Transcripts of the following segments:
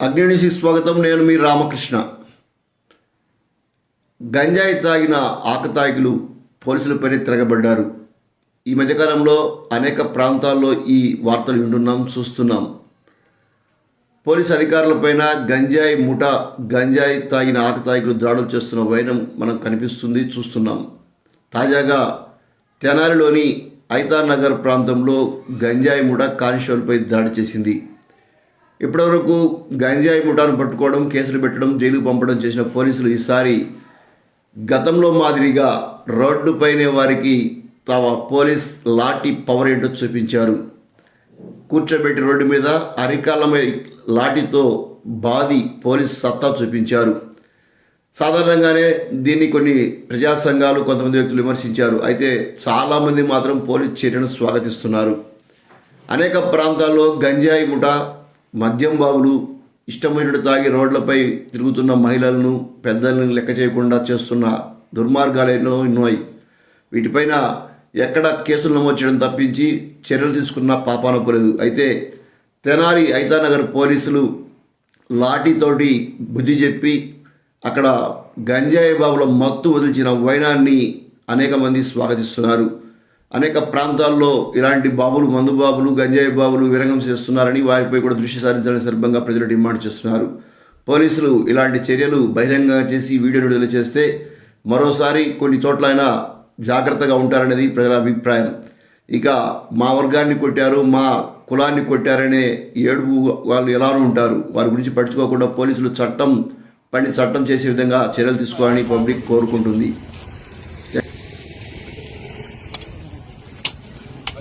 అగ్నిడిసి స్వాగతం నేను మీ రామకృష్ణ. గంజాయి తాగిన ఆకతాయికులు పోలీసులపైనే తిరగబడ్డారు. ఈ మధ్యకాలంలో అనేక ప్రాంతాల్లో ఈ వార్తలు వింటున్నాం చూస్తున్నాం. పోలీసు అధికారులపైన గంజాయి ముఠ గంజాయి తాగిన ఆకతాయికులు దాడులు చేస్తున్న వైనం మనం కనిపిస్తుంది చూస్తున్నాం. తాజాగా తెనాలిలోని ఐతానగర్ నగర్ ప్రాంతంలో గంజాయి ముఠ కానిస్టేబుల్పై దాడి చేసింది. ఇప్పటివరకు గంజాయి ముఠాను పట్టుకోవడం కేసులు పెట్టడం జైలుకు పంపడం చేసిన పోలీసులు ఈసారి గతంలో మాదిరిగా రోడ్డుపైనే వారికి తమ పోలీస్ లాఠీ పవర్ ఏంటో చూపించారు. కూర్చోబెట్టి రోడ్డు మీద అరికాలమై లాఠీతో బాది పోలీస్ సత్తా చూపించారు. సాధారణంగానే దీన్ని కొన్ని ప్రజా సంఘాలు కొంతమంది వ్యక్తులు విమర్శించారు. అయితే చాలామంది మాత్రం పోలీస్ చర్యను స్వాగతిస్తున్నారు. అనేక ప్రాంతాల్లో గంజాయి ముఠా మద్యం బాబులు ఇష్టమైనట్టు తాగి రోడ్లపై తిరుగుతున్న మహిళలను పెద్దలను లెక్క చేయకుండా చేస్తున్న దుర్మార్గాలు ఎన్నో ఉన్నాయి వీటిపైన ఎక్కడ కేసులు నమోదు చేయడం తప్పించి చర్యలు తీసుకున్న పాపాన పోలేదు. అయితే తెనాలి ఐతానగర్ పోలీసులు లాఠీతోటి బుద్ధి చెప్పి అక్కడ గంజాయి బాబుల మత్తు వదిలిచిన వైనాన్ని అనేక మంది స్వాగతిస్తున్నారు. అనేక ప్రాంతాల్లో ఇలాంటి బాబులు మందు బాబులు గంజాయి బాబులు విరంగం చేస్తున్నారని వారిపై కూడా దృష్టి సారించాలని సందర్భంగా ప్రజలు డిమాండ్ చేస్తున్నారు. పోలీసులు ఇలాంటి చర్యలు బహిరంగంగా చేసి వీడియో విడుదల చేస్తే మరోసారి కొన్ని చోట్లైనా జాగ్రత్తగా ఉంటారనేది ప్రజల అభిప్రాయం. ఇక మా వర్గాన్ని కొట్టారు మా కులాన్ని కొట్టారనే ఏడుపు వాళ్ళు ఎలానూ ఉంటారు. వారి గురించి పట్టించుకోకుండా పోలీసులు చట్టం పని చట్టం చేసే విధంగా చర్యలు తీసుకోవాలని పబ్లిక్ కోరుకుంటుంది.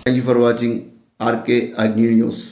thank you for watching RK Agni news